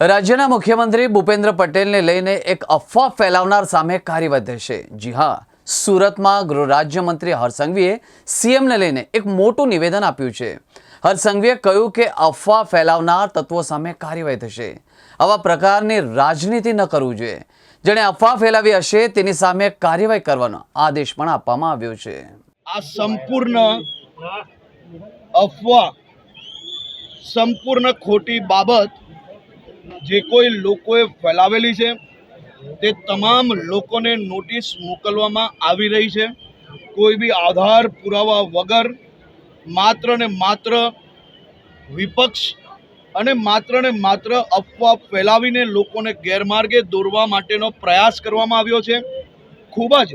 રાજ્યના મુખ્યમંત્રી ભૂપેન્દ્ર પટેલને લઈને એક અફવા ફેલાવનાર સામે કાર્યવાહી થશે જી હા, સુરતમાં ગૃહ રાજ્યમંત્રી હરસંઘવીએ સીએમને લઈને એક મોટું નિવેદન આપ્યું છે. હરસંઘવીએ કહ્યું કે અફવા ફેલાવનાર તત્વો સામે કાર્યવાહી થશે આવા પ્રકારની રાજનીતિ ન કરવું જોઈએ. જેણે અફવા ફેલાવી હશે તેની સામે કાર્યવાહી કરવાનો આદેશ પણ આપવામાં આવ્યો છે. આ સંપૂર્ણ અફવા, સંપૂર્ણ ખોટી બાબત જે કોઈ લોકોએ ફેલાવેલી છે, તે તમામ લોકોને નોટિસ મોકલવામાં આવી રહી છે. કોઈ બી આધાર પુરાવા વગર માત્ર ને માત્ર વિપક્ષ અને માત્ર ને માત્ર અફવા ફેલાવીને લોકોને ગેરમાર્ગે દોરવા માટેનો પ્રયાસ કરવામાં આવ્યો છે. ખૂબ જ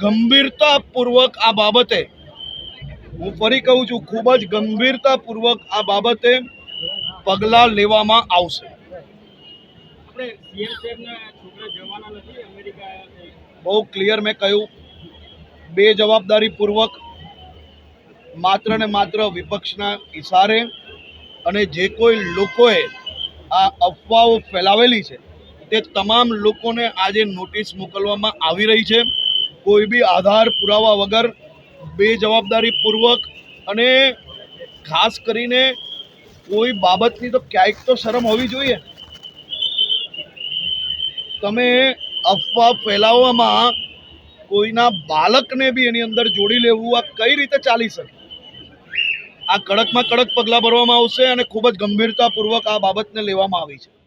ગંભીરતાપૂર્વક આ બાબતે હું ફરી કહું છું, ખૂબ જ ગંભીરતાપૂર્વક આ બાબતે પગલાં લેવામાં આવશે. બહુ ક્લિયર મેં કહ્યું. બે જવાબદારીપૂર્વક માત્ર ને માત્ર વિપક્ષના ઇશારે અને જે કોઈ લોકોએ આ અફવાઓ ફેલાવેલી છે, તે તમામ લોકોને આજે નોટિસ મોકલવામાં આવી રહી છે. કોઈ બી આધાર પુરાવા વગર બે જવાબદારીપૂર્વક અને ખાસ કરીને કોઈ બાબતની તો ક્યાંક તો શરમ હોવી જોઈએ. તમે અફવા ફેલાવવામાં કોઈના બાળકને બી એની અંદર જોડી લેવું, આ કઈ રીતે ચાલી શકે? આ કડકમાં કડક પગલાં ભરવામાં આવશે અને ખૂબ જ ગંભીરતાપૂર્વક આ બાબતને લેવામાં આવી છે.